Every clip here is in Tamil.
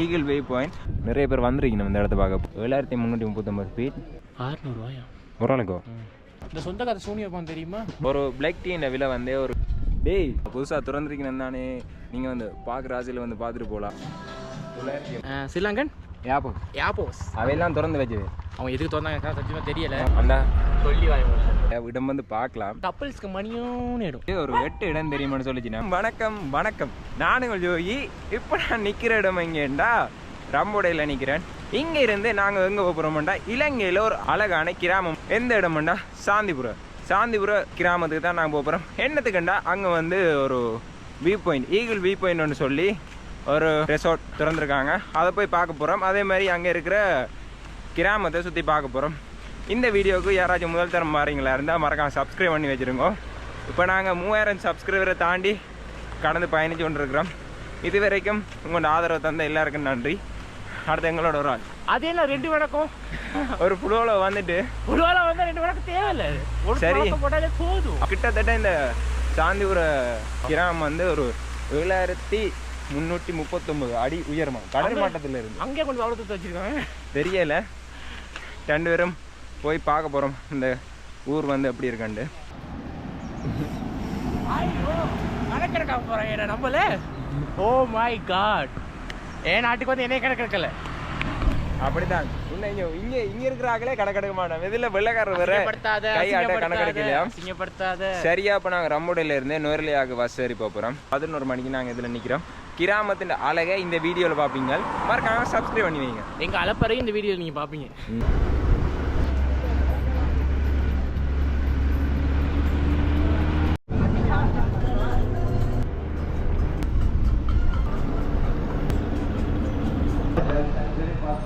ஈகிள் வே பாயிண்ட் நிறைய பேர் வந்திருக்கணும் இந்த இடத்த பார்க்க. ஏழாயிரத்தி முந்நூற்றி முப்பத்தொம்பது ஃபீட் ஆறுநூறுவாயா ஓரளவுக்கோ? இந்த சொந்த கதை சூனியம் தெரியுமா? ஒரு பிளாக் டீ விலை வந்து ஒரு டேய் புதுசாக திறந்துருக்கணும் தானே. நீங்கள் வந்து பார்க்குற ஆசையில் வந்து பார்த்துட்டு போகலாம். ஸ்ரீலங்கன்? யாப்போ யாப்போஸ் அவையெல்லாம் திறந்து வச்சது. அவங்க எதுக்கு திறந்தாங்க? சத்தியமாக தெரியல. அந்த சொல்லி வாங்க இடம் வந்து பார்க்கலாம். கப்பல்ஸ்க்கு மணியும் நேடும் இது ஒரு எட்டு இடம் தெரியுமான்னு சொல்லிச்சுனா வணக்கம் வணக்கம். நானுங்கள் ஜோயி இப்போ நான் நிற்கிற இடம் எங்கேண்டா? ரம்போடையில் நிற்கிறேன் இங்கே இருந்து நாங்கள் எங்கே போகிறோம்டா இலங்கையில் ஒரு அழகான கிராமம். எந்த இடம்டா? சாந்திபுரம் சாந்திபுர கிராமத்துக்கு தான் நாங்கள் போகிறோம் என்னத்துக்குண்டா? அங்கே வந்து ஒரு view point eagle view point சொல்லி ஒரு ரெசார்ட் திறந்துருக்காங்க. அதை போய் பார்க்க போகிறோம் அதே மாதிரி அங்கே இருக்கிற கிராமத்தை சுற்றி பார்க்க போகிறோம் இந்த வீடியோவுக்கு யாராச்சும் முதல் தரம் மாறீங்களா இருந்தால் மறக்காம சப்ஸ்கிரைப் பண்ணி வச்சுருங்க. இப்போ நாங்கள் மூவாயிரம் சப்ஸ்கிரைபரை தாண்டி கடந்து பயணிச்சு கொண்டிருக்கிறோம். இது வரைக்கும் உங்களோட ஆதரவு தந்த எல்லாருக்கும் நன்றி. அடுத்து எங்களோட ஒரு ஆள். அது என்ன ரெண்டு வணக்கம்? ஒரு புழுவில் வந்துட்டு. ஒரு வேளை வந்தால் ரெண்டு வணக்கம் தேவையில்ல. சரி. போட்டாலே போதும். கிட்டத்தட்ட இந்த சாந்திபுர கிராமம் வந்து ஒரு ஏழாயிரத்தி முந்நூற்றி முப்பத்தொம்பது அடி உயரமா. கடல் மட்டத்தில் இருந்து அங்கே கொண்டு அவ்வளோ தூத்து வச்சிருக்காங்க. தெரியல. ரெண்டு பேரும் போய் பார்க்க போகிறோம் இந்த ஊர் வந்து எப்படி இருக்காண்டு கணக்கெடுக்க போகிறாங்க நம்மள ஓ மை காட் என் நாட்டுக்கு வந்து என்னைய கணக்கெடுக்கல அப்படிதான் இங்க இங்க இங்க இருக்கிற ஆக்களே கணக்கெடுக்க மாட்டோம் இதுல வெள்ளக்காரர் வேற கை ஆட்ட கணக்கெடுக்கலையா அசிங்கப்படுத்தாத சரியா இப்ப நாங்க ரம்முடையில இருந்து நுரலியாக பஸ் ஏறி போறோம். பதினோரு மணிக்கு நாங்க இதுல நிக்கிறோம். கிராமத்தின் அழகை இந்த வீடியோல பாப்பீங்க மறக்காம சப்ஸ்கிரைப் பண்ணி வைங்க. எங்க அலப்பறை இந்த வீடியோ நீங்க பாப்பீங்க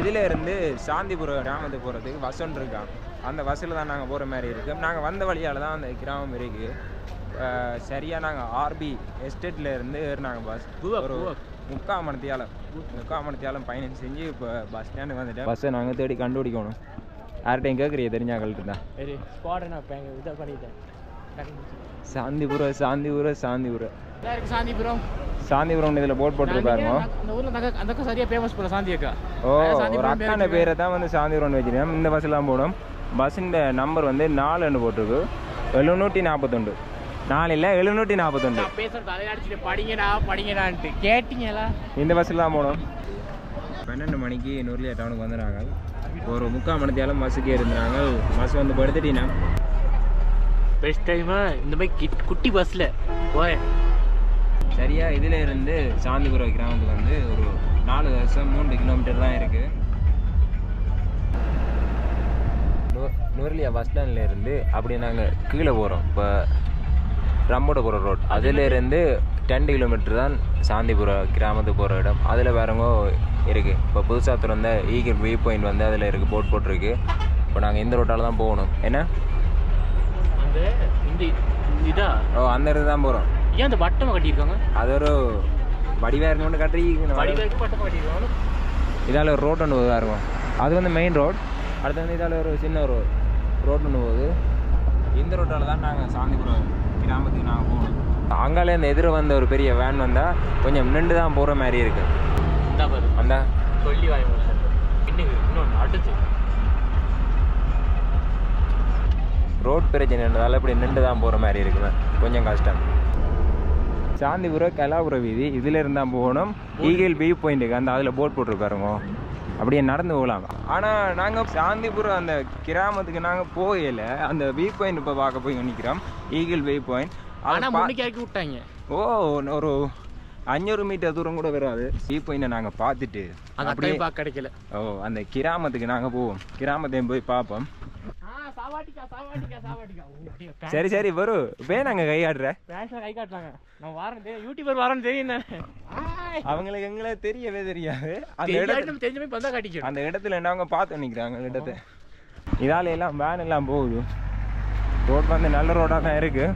இதுல இருந்து சாந்திபுரம் கிராமத்துக்கு போறதுக்கு பஸ் ஒன்று இருக்கான் அந்த பஸ்ஸில் தான் நாங்கள் போகிற மாதிரி இருக்கு. நாங்கள் வந்த வழியால தான் அந்த கிராமம் இருக்கு. அஹ் சரியா நாங்கள் ஆர்பி எஸ்டேட்ல இருந்து ஏறினாங்க பஸ் பூவா, ஒரு. முக்கால் மணத்தியாலம் முக்கால் மணத்தியாலம் பயணம் செஞ்சு இப்போ பஸ் ஸ்டாண்டுக்கு வந்துட்டேன். பஸ்ஸை நாங்கள் தேடி கண்டுபிடிக்கணும். யார்கிட்டையும் கேட்குறிய தெரிஞ்சாங்கள்ட்டு தான் சரி ஸ்குவாட் நான் இப்போ இதை பண்ணிட்டேன். சாந்திபுரம் சாந்திபுரம் சாந்திபுரம். எல்லாருக்கும் சாந்திபுரம். சாந்திபுரம் இதில் போட் போட்டுருப்பாருங்க அந்த ஊர்ல அந்த அக்கா- சரியா ஃபேமஸ் போல சாந்தி அக்கா ஓ ஒரு சாந்திபுரம் அக்கான பேரை தான் வந்து சாந்திபுரம்னு வச்சுருக்கேன் இந்த பஸ்ஸில் தான் போகணும். பஸ்ஸின் நம்பர் வந்து நாலுன்னு போட்டிருக்கு. எழுநூற்றி நாற்பத்தொண்டு இல்லை எழுநூற்றி பேசுற தலையாடிச்சுட்டு படிங்கடா படிங்கடான்ட்டு. கேட்டீங்களா? இந்த பஸ்ஸில் தான் போகணும். பன்னெண்டு மணிக்கு நுரலியா டவுனுக்கு வந்துடுறாங்க. ஒரு முக்கால் மணித்தியாலும் பஸ்ஸுக்கு இருந்தாங்க பஸ் வந்து படுத்துட்டீங்கன்னா பெஸ்ட் டைமா இந்த மாதிரி கிட் குட்டி பஸ்ல போய் சரியா இதில் இருந்து சாந்திபுரம் கிராமத்துக்கு வந்து ஒரு நாலு வருஷம் மூன்று கிலோமீட்டர் தான் இருக்கு. நு- நுரலியா பஸ் ஸ்டாண்ட்ல இருந்து அப்படியே நாங்கள் கீழே போகிறோம் இப்போ ரம்போட போகிற ரோட் அதுல இருந்து ரெண்டு கிலோமீட்டர் தான் சாந்திபுரம் கிராமத்துக்கு போகிற இடம். அதில் வேறங்கோ இருக்குது இப்போ புதுசாக திறந்த ஈகிள் வியூ பாயிண்ட் வந்து அதில் இருக்குது போட் போட்டிருக்கு. இப்போ நாங்கள் இந்த ரோட்டால் தான் போகணும். என்ன? ஓ அந்த இடத்துக்கு தான் போகிறோம் ஏன் அந்த பட்டமை கட்டியிருக்காங்க? அது ஒரு வடிவாக இருக்கணும்னு கட்டி வடிவேலுக்கு பட்டமை கட்டியிருக்காங்க. இதால் ஒரு ரோட் ஒன்று போகுதா இருக்கும் அது வந்து மெயின் ரோட் அடுத்து வந்து இதால் ஒரு சின்ன ஒரு ரோட் ஒன்று போகுது. இந்த ரோட்டால் தான் நாங்கள் சாந்திபுரம் கிராமத்துக்கு நாங்கள் போகணும். அங்காலே அந்த எதிர வந்த ஒரு பெரிய வேன் வந்தால் கொஞ்சம் நின்று தான் போகிற மாதிரி இருக்கு. அந்த சொல்லி ரோட் பிரச்சனைன்றதால இப்படி நின்று தான் போகிற மாதிரி இருக்குங்க கொஞ்சம் கஷ்டம். சாந்திபுரம் கலாபுரம் வீதி. இதில் இருந்தால் போகணும். ஈகிள் வியூ பாயிண்ட்டுக்கு அந்த அதில் போட் போட்டிருக்காருங்க அப்படியே நடந்து போகலாம். ஆனால் நாங்கள் சாந்திபுரம் அந்த கிராமத்துக்கு நாங்கள் போகல அந்த வியூ பாயிண்ட் இப்போ பார்க்க போய் நிற்கிறோம் ஈகிள் வியூ பாயிண்ட் ஆனா முன்னுக்கு இறக்கி விட்டாங்க. ஓ ஒரு அஞ்சூறு மீட்டர் தூரம் கூட வராது. வியூ பாயிண்ட்டை நாங்கள் பார்த்துட்டு அப்படியே கிடைக்கல. ஓ அந்த கிராமத்துக்கு நாங்கள் போவோம். கிராமத்தையும் போய் பார்ப்போம். சரி சரி வரும் வே நாங்கள் கையாடுற பேஷன் கை காட்டுறாங்க. நான் வாரேன் தெரியும் யூடியூபர் வாரேன்னு தெரியும் தானே. அவங்களுக்கு எங்களை தெரியவே தெரியாது. அந்த இடத்துல நம்ம தெரிஞ்ச போய் பந்தா காட்டிக்கிறோம் அந்த இடத்துல அவங்க பார்த்து நிற்கிறாங்க அந்த இடத்த. இதால எல்லாம் வேன் எல்லாம் போகுது. ரோட் வந்து நல்ல ரோடாக தான் இருக்கு.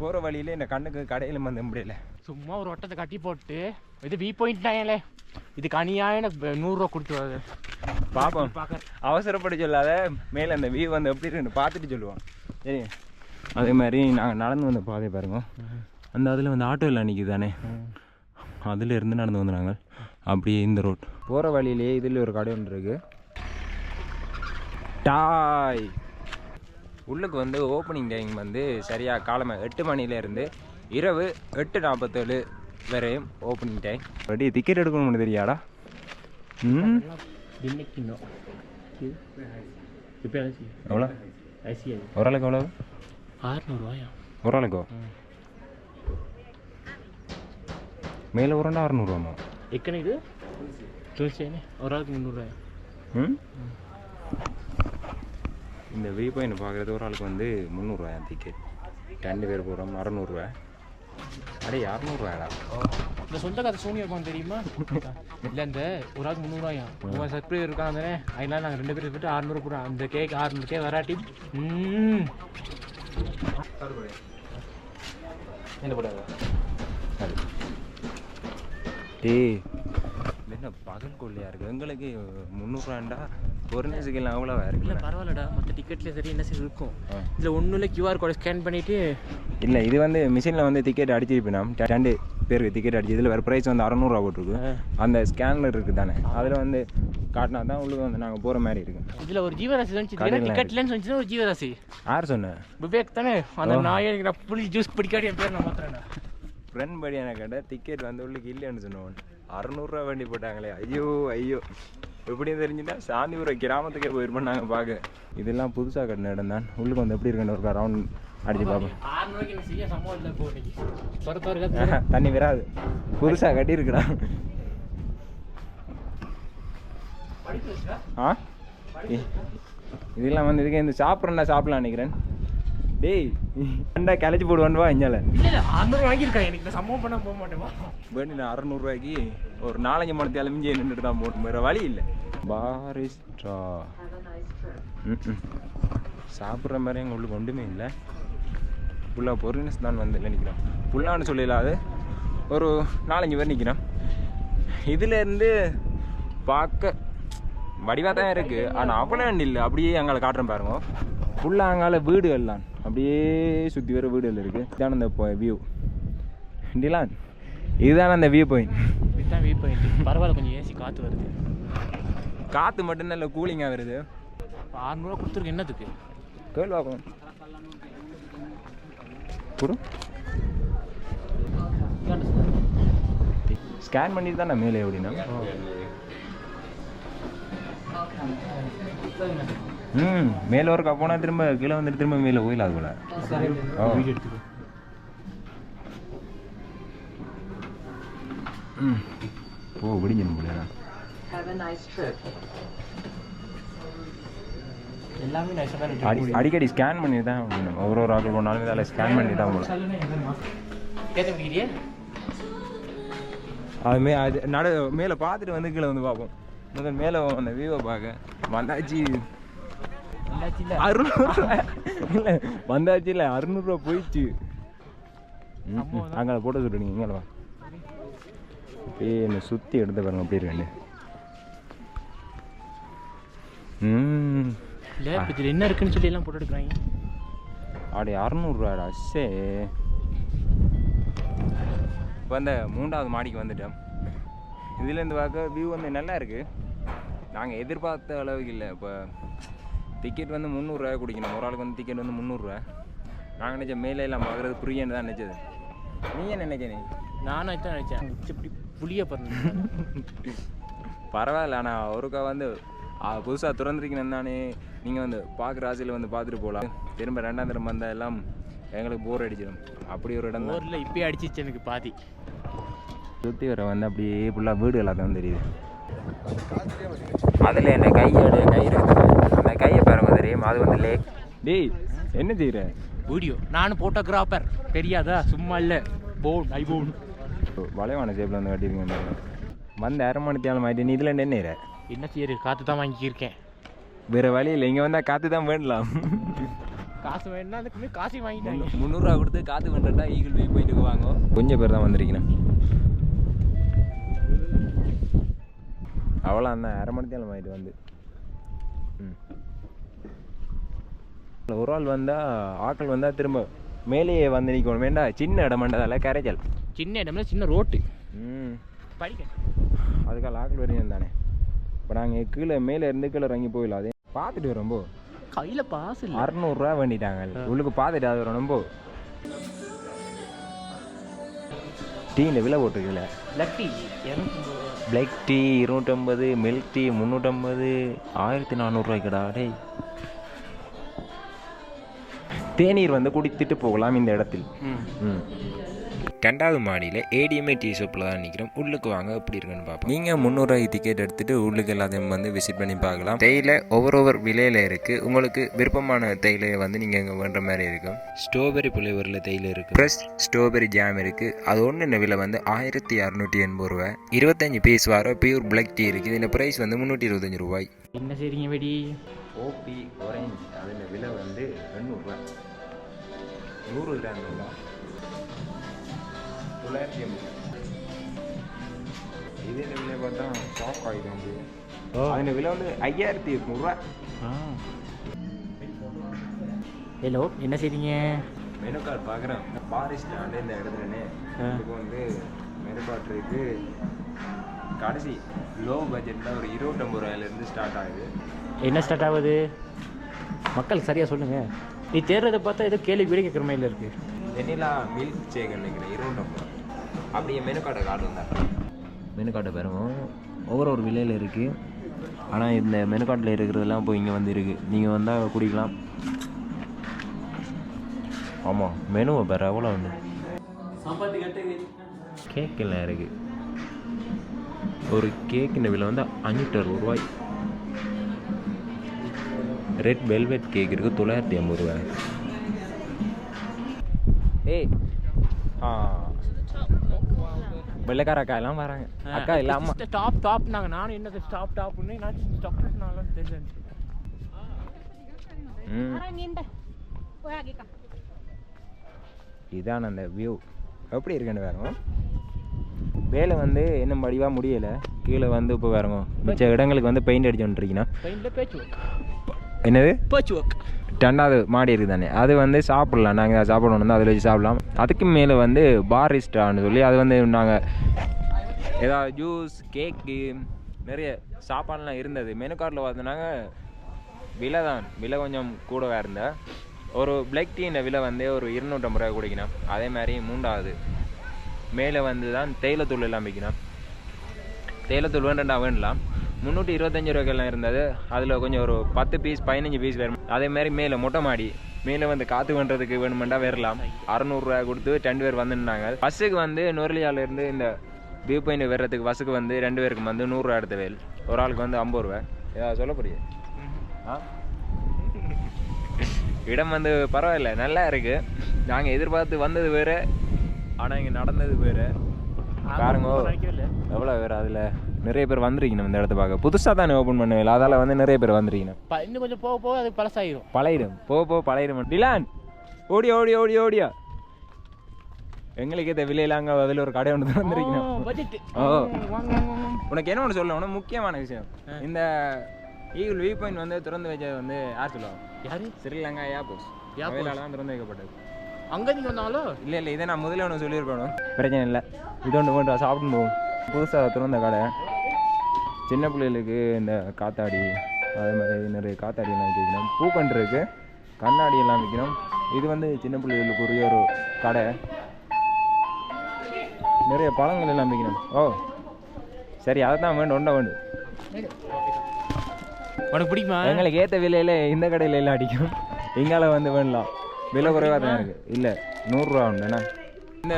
போகிற வழியில இந்த கண்ணுக்கு கடையில் வந்து முடியல. சும்மா ஒரு வட்டத்தை கட்டி போட்டு இது வி பாயிண்ட் தாங்களே இதுக்கு அநியாயம் நூறுரூவா கொடுத்து வருது பார்ப்போம் அவசரப்பட்டு சொல்லாத. மேலே அந்த வியூ வந்து எப்படி இருக்குன்னு பார்த்துட்டு சொல்லுவோம். சரி. அதே மாதிரி நாங்கள் நடந்து வந்த பாதை பாருங்க. அந்த அதில் வந்து ஆட்டோ இல்லை நிற்கிது தானே. அதில் இருந்து நடந்து வந்து நாங்கள் அப்படியே இந்த ரோட் போகிற வழியிலேயே இதில் ஒரு கடை ஒன்று இருக்குது டாய். உள்ளுக்கு வந்து ஓப்பனிங் டைம் வந்து சரியாக காலமை எட்டு மணிலேருந்து இரவு எட்டு நாற்பத்தேழு வரையும் ஓப்பனிங் டைம் ரெடி டிக்கெட் எடுக்கணும்னு தெரியாடா ம்? இன்னைக்கு இன்னும் இப்போ எவ்வளோ ஐசி ஒரு ஆளுக்கு எவ்வளோ ஆறுநூறுவாயா ஒரு ஆளுக்கோ மேலே ஒரு அறநூறுவாமா எக்கன இது ஒரு ஆளுக்கு முந்நூறுவாயா ம் இந்த வியூ பாயிண்ட் பார்க்குறது ஒரு ஆளுக்கு வந்து முந்நூறுவாயா டிக்கெட் ரெண்டு பேர் போகிறோம் அறநூறுவா அடே அறநூறுவாடா இந்த சொந்த கதை சோனி இருக்கும் தெரியுமா இல்லை இந்த ஒரு ஆளுக்கு முந்நூறுவாயா உங்கள் சப்ஸ்கிரைபர் இருக்காங்க தானே அதனால நாங்கள் ரெண்டு பேரும் விட்டு அறுநூறு போடுறோம் அந்த கேக் அறுநூறு கே வராட்டி ம் என்ன போடாது டேய் என்ன பகல் கொள்ளையா இருக்கு எங்களுக்கு முந்நூறுவாண்டா ஒரு நிமிஷத்துக்கு அவ்வளோவா இல்லை இருக்குல்ல பரவாயில்லடா மற்ற டிக்கெட்ல சரி என்ன சரி இருக்கும். இதில் ஒன்றும் இல்லை கியூஆர் கோடை ஸ்கேன் பண்ணிவிட்டு இல்லை இது வந்து மிஷினில் வந்து டிக்கெட் அடிச்சிருப்பினோம் ரெண்டு பேருக்கு டிக்கெட் அடிச்சு. இதில் வேறு ப்ரைஸ் வந்து அறநூறுவா போட்டிருக்கு. அந்த ஸ்கேனர் இருக்குது தானே அதில் வந்து காட்டினா தான் உள்ளுக்கு வந்து நாங்கள் போகிற மாதிரி இருக்கு. இதில் ஒரு ஜீவராசி டிக்கெட்லன்னு சொன்னிச்சுன்னா ஒரு ஜீவராசி. யார் சொன்னேன் விவேக் தானே. அந்த நாயை எனக்கு புளி ஜூஸ் பிடிக்காடி என் பேர் நான் மாத்திரேன்டா ஃப்ரெண்ட் படியான கடை டிக்கெட் வந்து உள்ளுக்கு இல்லைன்னு சொன்னவன். அறநூறுவா வண்டி போட்டாங்களே. ஐயோ ஐயோ. எப்படியும் தெரிஞ்சுட்டா சாந்திபுரம் கிராமத்துக்கே போயிருப்போம் நாங்கள் பார்க்க. இதெல்லாம் புதுசாக கட்டின இடம் தான். உள்ளுக்கு வந்து எப்படி இருக்குன்னு ஒரு ரவுண்ட் அடிச்சு பார்ப்போம் தண்ணி வராது புதுசாக கட்டியிருக்குடா ஆ? இதெல்லாம் வந்து இதுக்கு இந்த சாப்பிட்றேன்டா சாப்பிடலாம் நினைக்கிறேன். டேய் ஏன்டா கிளச்சி போடுவான் வா இஞ்சால. அறுநூறு வாங்கியிருக்கேன் எனக்கு. இந்த சம்பவம் பண்ண போக மாட்டேமா வேண்டி நான் அறநூறுவாய்க்கு ஒரு நாலஞ்சு மணி அலுமிஞ்சி நின்றுட்டு தான் போட்டு வேறு வழி இல்லை. பாரிஸ்ட்ரா ம் சாப்பிட்ற மாதிரி எங்கள் உள்ளுக்கு ஒன்றுமே இல்லை. ஃபுல்லாக பொருள்ஸ் தான் வந்து நினைக்கிறோம் ஃபுல்லான்னு சொல்லலாது. ஒரு நாலஞ்சு பேர் நிற்கிறோம் இதுலேருந்து பார்க்க வடிவாக தான் இருக்குது ஆனால் அவ்வளோ இல்லை. அப்படியே அங்கே காட்டுறேன் பாருங்க. ஃபுல்லாக அங்கால வீடுகள் தான். அப்படியே சுற்றி வர வீடுகள் இருக்குது இதான இந்த வியூ டிலான் இதுதானே அந்த வியூ பாயிண்ட் இதுதான் வீ பாயிண்ட் பரவாயில்ல கொஞ்சம் ஏசி காற்று வருது. காற்று மட்டும்தான் இல்லை கூலிங்காக வருது. அறுநூறுவா கொடுத்துருக்கு. என்னதுக்கு? கேள்வி குடு ஸ்கேன் பண்ணிட்டு தான் நான் மேலே எப்படின்னா ம் மேலே ஒரு போனால் திரும்ப கீழே வந்துட்டு திரும்ப மேலே போயிடலாம் அது போல ம். ஓ விடிஞ்சிடும் போல எல்லாமே நைஸாக தான் அடி அடிக்கடி ஸ்கேன் பண்ணி தான் விடணும். ஒரு ஒரு ஆக்கள் போனாலும் இதில் ஸ்கேன் பண்ணி தான் முடியலையே அது மே அது நடு மேலே பார்த்துட்டு வந்து கீழே வந்து பார்ப்போம். முதல் மேலே அந்த வியூவை பார்க்க. வந்தாச்சு. இல்லாச்சு இல்லை வந்தாச்சு இல்லை அறுநூறுவா போயிடுச்சு. அங்கே போட்டோ சொல்லுங்க இங்கே வா. அப்படியே என்னை சுற்றி எடுத்து பாருங்க அப்படி இருக்கேன் ம். இல்லை இப்போ இதில் என்ன இருக்குன்னு சொல்லி எல்லாம் போட்டு எடுக்கிறாங்க. அப்படி அறநூறுவாடா சே. இப்போ அந்த மூன்றாவது மாடிக்கு வந்துட்டோம். இதுலேருந்து பார்க்க வியூ வந்து நல்லா இருக்குது நாங்கள் எதிர்பார்த்த அளவுக்கு இல்லை இப்போ டிக்கெட் வந்து முந்நூறுரூவா குடிக்கணும். ஒரு ஆளுக்கு வந்து டிக்கெட் வந்து முந்நூறுரூவா. நாங்கள் நினச்ச மேலே எல்லாம் பார்க்குறது புரியன்னு தான் நினச்சது. நீ என்ன நினைச்ச நீ? நானும் அதுதான் நினச்சேன். இப்படி புளிய பாருங்க பரவாயில்ல ஆனால் ஒருக்கா வந்து புதுசாக திறந்துருக்கணும் தானே. நீங்கள் வந்து பார்க்குற ஆசையில் வந்து பார்த்துட்டு போகலாம் திரும்ப ரெண்டாம் தரம் வந்தால் எல்லாம் எங்களுக்கு போர் அடிச்சிடும். அப்படி ஒரு இடம் ஊரில் இப்பயே அடிச்சிச்சு எனக்கு பாதி. சுற்றி வர வந்து அப்படியே ஃபுல்லாக வீடு எல்லாத்தையும் தெரியுது. அதில் என்ன கையோட கை இருக்குது அந்த கையை பாருங்க தெரியும்? அது வந்து லேக் டேய் என்ன செய்கிற வீடியோ நானும் ஃபோட்டோகிராஃபர் தெரியாதா? சும்மா இல்லை. போன் ஐ போன் வளைவான ஷேப்பில் வந்து கட்டியிருக்கேன் வந்து அரை மணி தேவை நீ இதில் என்ன என்ன செய்யறது? காற்று தான் வாங்கியிருக்கேன். வேறு வழி இல்லை. இங்கே வந்தால் காற்று தான் வேண்டலாம். காசு வேணும்னா அதுக்குமே காசு வாங்கிட்டாங்க. முந்நூறுரூவா கொடுத்து காற்று வேண்டா ஈகிள் போய் போயிட்டு வாங்க. கொஞ்சம் பேர் தான் வந்திருக்கேன் அவ்வளோ அந்த அரை மணி தேவை ஆகிட்டு வந்து. ம். ஒரு ஆள் வந்தால் ஆட்கள் வந்தால் திரும்ப மேலேயே வந்து நிற்கணும் வேண்டா சின்ன இடம் வேண்டதால கரைச்சல். சின்ன இடம்ல சின்ன ரோட்டு. ம். படிக்க. அதுக்காக லாக்கில் வரையும் தானே. இப்போ நாங்கள் கீழே மேலே இருந்து கீழே இறங்கி போயிடலாம். அதே பார்த்துட்டு வரோம் போ. கையில பாஸ் இல்ல. அறநூறுரூவா வேண்டிட்டாங்க. உள்ளுக்கு பார்த்துட்டு அது வரும் ரொம்ப டீயில் விலை போட்டிருக்குல்ல லட்டி இரநூத்தி பிளாக் டீ இருநூற்றம்பது மில்க் டீ முந்நூற்றம்பது ஆயிரத்தி நானூறுரூவாய்க்கடா டேய். தேநீர் வந்து குடித்துட்டு போகலாம் இந்த இடத்தில். ம். ரெண்டாவது மாடியில் ஏடிஎம்ஏ டீ ஷாப்பில் தான் நிற்கிறோம் உள்ளுக்கு வாங்க எப்படி இருக்குன்னு பார்ப்போம். நீங்கள் முந்நூறுரூவாய்க்கு டிக்கெட் எடுத்துகிட்டு உள்ளுக்கு எல்லாத்தையும் வந்து விசிட் பண்ணி பார்க்கலாம். தேயிலை ஒவ்வொரு ஒவ்வொரு விலையில் இருக்குது உங்களுக்கு விருப்பமான தேயிலையை வந்து நீங்கள் இங்கே வேண்ட மாதிரி இருக்கும் ஸ்ட்ராபெரி புளிவரில் தேயிலை இருக்குது ஃப்ரெஷ் ஸ்ட்ராபெரி ஜாம் இருக்குது அது ஒன்று இந்த விலை வந்து ஆயிரத்தி இரநூத்தி எண்பது ரூபாய். இருபத்தஞ்சி பீஸ் வர பியூர் பிளாக் டீ இருக்குது இந்த ப்ரைஸ் வந்து முந்நூற்றி இருபத்தஞ்சி ரூபாய். என்ன செய்றீங்க வெடி? ஓபி ஆரஞ்ச் அதில் விலை வந்து எண்ணூறுரூவா நூறு கிராம் தொள்ளாயிரத்தி எண்பது இது இந்த விலை பார்த்தா ஷாக் ஆகிடும் வந்து அதில் விலை வந்து ஐயாயிரத்தி எட்நூறுரூவா ஹலோ என்ன செய்றீங்க? மெனு கார்டு பார்க்குறேன். பாரிஸ் ஸ்டாண்டு இந்த இடத்துலனே. இதுக்கு வந்து மெனு கார்டு இருக்கு. கடைசி லோ பட்ஜெட்டில் ஒரு இருபத்தொம்பது ரூபாயிலேருந்து ஸ்டார்ட் ஆகுது. என்ன ஸ்டார்ட் ஆகுது? மக்கள் சரியா சொல்லுங்க. நீ தேடுறதை பார்த்தா ஏதோ கேள்வி வீடு கேட்குற மாதிரி இருக்கு. வெனிலா மில்க் ஷேக் நினைக்கிறேன் இருபத்தொம்பது ரூபா அப்படியே மெனு கார்டை வந்தேன் மெனு கார்டை ஒவ்வொரு ஒரு விலையில் இருக்குது ஆனால் இந்த மெனு கார்டில் இருக்கிறதெல்லாம் இப்போ இங்கே வந்து இருக்குது நீங்கள் வந்தால் குடிக்கலாம் ஆமாம் மெனுவை பாரு எவ்வளோ உண்டு கேக் எல்லாம் இருக்குது ஒரு கேக்கின் விலை வந்து அஞ்சூற்றி அறுபது ரூபாய். ரெட் வெல்வெட் கேக் இருக்குது தொள்ளாயிரத்தி ஐம்பது ரூபாய். ஏய் ஆ. வெள்ளைக்கார அக்கா எல்லாம் வராங்க. அக்கா இல்லாம டாப் டாப் நாங்கள் நானும் என்ன ஸ்டாப் டாப்னு நான் ஸ்டாப் நான்லாம் தெரியல ம். Arangin dah. Oh, lagi kah? இதான் அந்த வியூ எப்படி இருக்குன்னு வேறுங்க வேலை வந்து இன்னும் வடிவாக முடியலை. கீழே வந்து இப்போ வேறுங்க மிச்ச இடங்களுக்கு வந்து பெயிண்ட் அடிச்சு வந்துருக்கீங்கன்னா என்னது? பேச்சு ஒர்க் ரெண்டாவது மாடி இருக்குது தானே அது வந்து சாப்பிட்லாம். நாங்கள் சாப்பிடணும் அதில் வச்சு சாப்பிடலாம். அதுக்கு மேலே வந்து பாரிஸ்டான்னு சொல்லி அது வந்து நாங்கள் ஏதாவது ஜூஸ் கேக்கு நிறைய சாப்பாடுலாம் இருந்தது. மெனு கார்டில் பார்த்தோன்னாங்க விலை தான். விலை கொஞ்சம் கூடவே இருந்தால் ஒரு பிளாக் டீன விலை வந்து ஒரு இருநூற்றம்பது ரூபாய் குடிக்கணும். அதே மாதிரி மூன்றாவது. மேலே வந்து தான் தேயிலைத்தூள் எல்லாம் விற்கணும். தேயிலைத்தூள் வேண்டாம் வேண்டலாம் முந்நூற்றி இருபத்தஞ்சி ரூபாய்க்கெல்லாம் இருந்தது. அதில் கொஞ்சம் ஒரு பத்து பீஸ் பதினஞ்சு பீஸ் வரும் அதே மாதிரி மேலே மொட்டை மாடி. மேலே வந்து காற்று பண்ணுறதுக்கு வேணுமெண்டா வரலாம். அறநூறுரூவா கொடுத்து ரெண்டு பேர் வந்துருந்தாங்க. பஸ்ஸுக்கு வந்து நுரலியாலேருந்து இந்த வியூ பாயிண்ட் வர்றதுக்கு பஸ்ஸுக்கு வந்து ரெண்டு பேருக்கு வந்து நூறுரூவா எடுத்த வேல். ஒரு ஆளுக்கு வந்து ஐம்பது ரூபா ஏதாவது சொல்ல ஆ? இடம் வந்து பரவாயில்ல நல்லா இருக்கு. நாங்கள் எதிர்பார்த்து வந்தது வேற ஆனால் இங்கே நடந்தது வேற. பாருங்க. எவ்வளோ பேர் அதில்? நிறைய பேர் வந்திருக்கணும் இந்த இடத்த பார்க்க. புதுசாக தானே ஓப்பன் பண்ணவில்லை அதால் வந்து நிறைய பேர் வந்திருக்கணும். இன்னும் கொஞ்சம் போக போக அது பழசாயிரும். பழையிடும் போ போ பழையிடும் டிலான் ஓடியா ஓடியா ஓடியா ஓடியா. எங்களுக்கு இந்த விலையில அங்கே அதில் ஒரு கடை ஒன்று ஓ உனக்கு என்ன ஒன்று சொல்லணும் முக்கியமான விஷயம்? இந்த ஈகிள் வியூ பாயிண்ட் வந்து திறந்து வச்சது வந்து யார் சொல்லுவாங்க? யாரு? ஸ்ரீலங்கா ஏர்போர்ட்ஸ். அவையிலால தான் திறந்து வைக்கப்பட்டது. அங்க நீங்க வந்தாலும் இல்லை இல்லை இதை நான் முதல்ல ஒன்று சொல்லியிருக்கணும். பிரச்சனை இல்லை. இது ஒன்று சாப்பிட்டு போவோம். புதுசாக திறந்த கடை. சின்ன பிள்ளைகளுக்கு இந்த காத்தாடி அதே மாதிரி நிறைய காத்தாடி எல்லாம் வைக்கணும் பூக்கன்று இருக்கு. கண்ணாடி எல்லாம் விற்கணும். இது வந்து சின்ன பிள்ளைகளுக்கு உரிய ஒரு கடை. நிறைய பழங்கள் எல்லாம் விற்கணும். ஓ சரி அதை தான் வேண்டும் ஒன்றை வேண்டும் உனக்கு பிடிக்குமா? எங்களுக்கு ஏற்ற விலையில இந்த கடையில எல்லாம் அடிக்கும். இங்கால வந்து வேணலாம். விலை குறைவாக தான் இருக்கு. இல்லை நூறுரூவா உண்டுண்ணா இந்த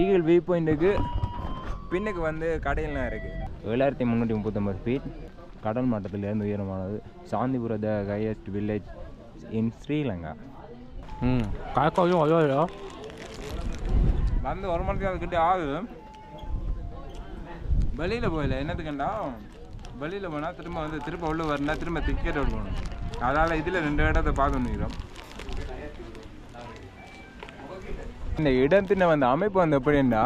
ஈகிள் வியூ பாயிண்ட்டுக்கு பின்னுக்கு வந்து கடையெல்லாம் இருக்கு. ஏழாயிரத்தி முந்நூற்றி முப்பத்தொம்பது ஃபீட் கடல் மட்டத்திலிருந்து உயரமானது Shantipura the highest village in Sri Lanka. ம் காக்காவும் ஐயோ வந்து ஒரு மணிக்கு அதுக்கிட்ட ஆகுது. வெளியில் போயில என்னத்துக்குண்டா? வெளியில் போனால் திரும்ப வந்து திரும்ப உள்ள வரணும்னா திரும்ப டிக்கெட் எடுக்கணும் அதால் இதில் ரெண்டு இடத்த பார்க்க முடியும். இந்த இடத்தின வந்து அமைப்பு வந்து எப்படின்னா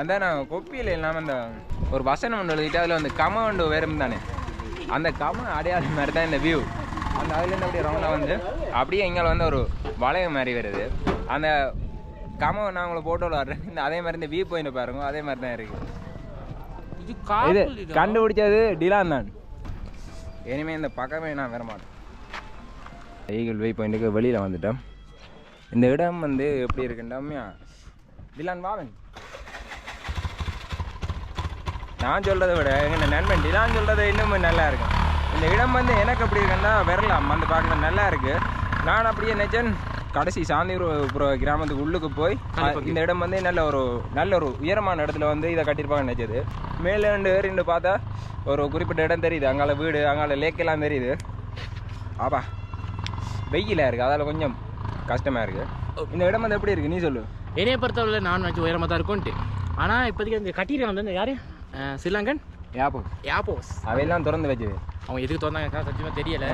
அந்த நான் கொப்பியில் இல்லாமல் அந்த ஒரு வசனம் ஒன்று எழுதிட்டு அதில் வந்து கம ஒன்று வேறும் தானே? அந்த கம அடையாளம் மாதிரி தான் இந்த வியூ அந்த அதுலேருந்து அப்படியே ரவுண்டாக வந்து அப்படியே இங்கே வந்து ஒரு வளையம் மாதிரி வருது. அந்த கம நான் உங்களை போட்டோ விளாட்றேன் இந்த அதே மாதிரி இந்த வியூ பாயிண்ட் பாருங்க அதே மாதிரி தான் இருக்குது இது கண்டுபிடிச்சது டிலான் தான். இனிமே இந்த பக்கமே நான் வர மாட்டேன். ஈகிள் வே பாயிண்ட்டுக்கு வெளியில் வந்துட்டேன் இந்த இடம் வந்து எப்படி இருக்குண்டாமியா டிலான் வாவன் நான் சொல்கிறத விட எங்கள் நண்பன் டிலான் சொல்கிறது இன்னும் நல்லா இருக்கும். இந்த இடம் வந்து எனக்கு எப்படி இருக்குன்னா வரலாம் வந்து பார்க்க நல்லா இருக்கு. நான் அப்படியே நினைச்சேன் கடைசி சாந்திபுரம் கிராமத்துக்கு உள்ளுக்கு போய் இந்த இடம் வந்து நல்ல ஒரு நல்ல ஒரு உயரமான இடத்துல வந்து இதை கட்டியிருப்பாங்கன்னு நினைச்சது. மேலேண்டு ஏறிண்டு பார்த்தா ஒரு குறிப்பிட்ட இடம் தெரியுது. அங்கால வீடு அங்கால லேக் எல்லாம் தெரியுது. ஆபா வெயிலாக இருக்குது அதால் கொஞ்சம் கஷ்டமாக இருக்குது இந்த இடம் வந்து எப்படி இருக்குது நீ சொல்லு. என்னைய பொறுத்தவரை நான் வச்சு உயரமாக தான் இருக்கும்ட்டு ஆனால் இப்போதைக்கு அந்த கட்டிடுறான் வந்து யாரு? ஸ்ரீலங்கன்? யாப்போ யாப்போஸ் அவையெல்லாம் திறந்து வச்சுது. அவங்க எதுக்கு திறந்தாங்க சத்தியமாக தெரியல.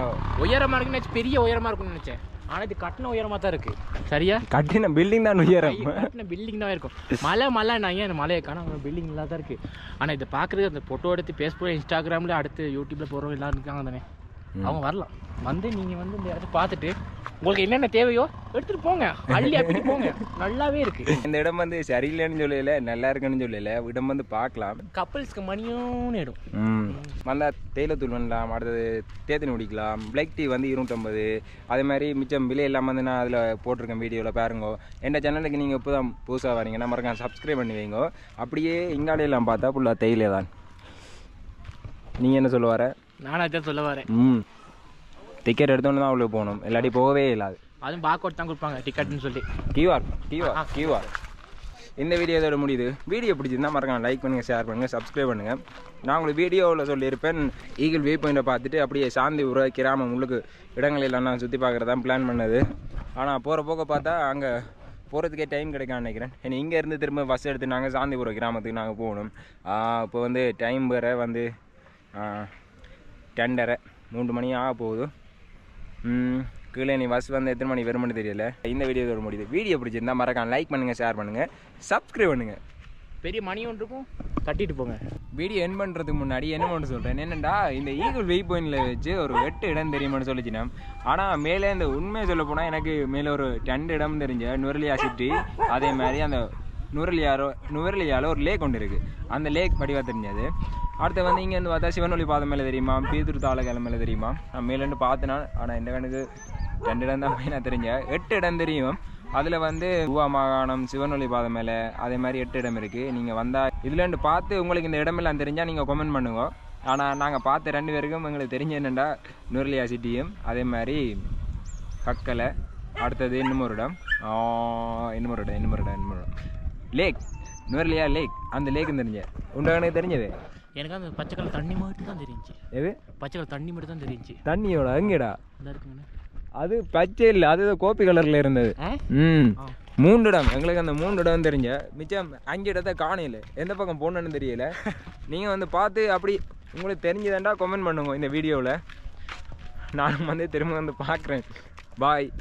உயரமாக இருக்குன்னு பெரிய உயரமாக இருக்கும்னு நினச்சேன். ஆனால் இது கட்டின உயரமாக தான் இருக்குது சரியா? கட்டின பில்டிங் தான் உயரம். கட்டின பில்டிங் தான் இருக்கும். மலை மலை நான் ஏன் மலையை காணும் பில்டிங் நல்லா தான் இருக்குது ஆனால் இதை பார்க்குறது அந்த ஃபோட்டோ எடுத்து ஃபேஸ்புக் இன்ஸ்டாகிராமில் அடுத்து யூடியூப்பில் போகிறவங்க எல்லாரும் இருக்காங்க தானே. அவங்க வரலாம். வந்து நீங்கள் வந்து இந்த இடத்த பார்த்துட்டு உங்களுக்கு என்னென்ன தேவையோ எடுத்துகிட்டு போங்க. அள்ளி அப்படி போங்க. நல்லாவே இருக்குது இந்த இடம் வந்து சரியில்லைன்னு சொல்லல நல்லா இருக்குன்னு சொல்லல. இடம் வந்து பார்க்கலாம். கப்பல்ஸ்க்கு மணியும் இடம். ம். வந்தால் தேயிலத்தூள் பண்ணலாம் அடுத்தது தேத்தனி குடிக்கலாம். பிளாக் டீ வந்து இருநூற்றம்பது அதே மாதிரி மிச்சம் விலை எல்லாம் வந்து நான் அதில் போட்டிருக்கேன் வீடியோவில் பாருங்க. என் சேனலுக்கு நீங்கள் இப்போ தான் புதுசாக வரீங்கன்னா மறக்காம சப்ஸ்கிரைப் பண்ணி வைங்க. அப்படியே இங்காலையெல்லாம் பார்த்தா ஃபுல்லாக தேயிலை தான் நீங்கள் என்ன சொல்ல வர? நானும் அதான் சொல்ல வரேன். ம். டிக்கெட் எடுத்தோன்னு தான் உள்ளே போகணும். இல்லாட்டி போகவே இல்லாது. அதுவும் பாக்கோட் தான் கொடுப்பாங்க டிக்கெட்னு சொல்லி. கியூஆர் கியூஆர் கியூஆர் இந்த வீடியோ இதோட முடியுது. வீடியோ பிடிச்சிருந்தா மறக்காம லைக் பண்ணுங்கள் ஷேர் பண்ணுங்கள் சப்ஸ்கிரைப் பண்ணுங்கள் நான் உங்களுக்கு வீடியோவில் சொல்லியிருப்பேன். ஈகிள் வியூ பாயிண்ட்டை பார்த்துட்டு அப்படியே சாந்தி உர கிராமம் உள்ளுக்கு இடங்கள் எல்லாம் நான் சுற்றி பார்க்குறதான் பிளான் பண்ணது. ஆனால் போகிற போக்க பார்த்தா அங்கே போகிறதுக்கே டைம் கிடைக்கான்னு நினைக்கிறேன். ஏன்னா இங்கே இருந்து திரும்ப பஸ் எடுத்து நாங்கள் சாந்திபுரம் கிராமத்துக்கு நாங்கள் போகணும். இப்போ வந்து டைம் வேறு வந்து டெண்டரை மூன்று மணி ஆக போகுது. ம், கீழே நீ பஸ் வந்து எத்தனை மணி வரும்னு தெரியல. இந்த வீடியோ இதோட முடியுது. வீடியோ பிடிச்சிருந்தா மறக்காம லைக் பண்ணுங்கள் ஷேர் பண்ணுங்கள் சப்ஸ்கிரைப் பண்ணுங்கள் பெரிய மணி ஒன்று இருக்கும். கட்டிட்டு போங்க. வீடியோ என் பண்ணுறதுக்கு முன்னாடி என்ன ஒன்று சொல்கிறேன் என்னென்னா இந்த ஈகிள் வெய் பாயிண்டில் வச்சு ஒரு எட்டு இடம் தெரியுமான்னு சொல்லிச்சுனா ஆனால் மேலே இந்த உண்மையை சொல்ல போனால் எனக்கு மேலே ஒரு ரெண்டு இடம் தெரிஞ்ச நுரலியா சிட்டி அதே மாதிரி அந்த நுரலியாரோ நுரலியால ஒரு லேக் ஒன்று இருக்குது அந்த லேக் வடிவாக தெரிஞ்சது. அடுத்து வந்து இங்கே வந்து பார்த்தா சிவனொலி பாதம் மேலே தெரியுமா? பீதூர் தாளகிழமை மேலே தெரியுமா? நான் மேலேருந்து பார்த்தேனா ஆனால் இந்த கணக்கு ரெண்டு இடம் தான் மெயினாக தெரிஞ்ச எட்டு இடம் தெரியும். அதில் வந்து உவா மாகாணம் சிவனொலி பாதம் மேலே அதே மாதிரி எட்டு இடம் இருக்குது நீங்கள் வந்தால் இதுலேருந்து பார்த்து உங்களுக்கு இந்த இடமெல்லாம் தெரிஞ்சால் நீங்கள் கமெண்ட் பண்ணுங்க. ஆனால் நாங்கள் பார்த்த ரெண்டு பேருக்கும் எங்களுக்கு தெரிஞ்ச என்னென்னா நுரலியா சிட்டியும் அதே மாதிரி கக்கலை. அடுத்தது இன்னும் ஒரு இடம். இன்னும் ஒரு இடம் இன்னும் ஒரு இடம் இன்னும் ஒரு இடம். லேக் நுரலியா லேக் அந்த லேக்கும் தெரிஞ்ச. உண்டு எனக்கு தெரிஞ்சது? எனக்கு அந்த பச்சை கலர் தண்ணி மட்டும் தான் தெரிஞ்சு. எது? பச்சை கலர் தண்ணி மட்டும் தான் தெரிஞ்சு. தண்ணியோட இருக்குங்கண்ணே. அது பச்சை இல்லை அது கோப்பி கலரில் இருந்தது. ம். மூன்று இடம். எங்களுக்கு அந்த மூன்று இடம் தெரிஞ்ச. மிச்சம் அஞ்சு இடத்த காணையில் எந்த பக்கம் போகணுன்னு தெரியல. நீங்கள் வந்து பார்த்து அப்படி உங்களுக்கு தெரிஞ்சதாண்டா கமெண்ட் பண்ணுங்க இந்த வீடியோவில் நானும் வந்து திரும்ப வந்து பார்க்குறேன். பாய்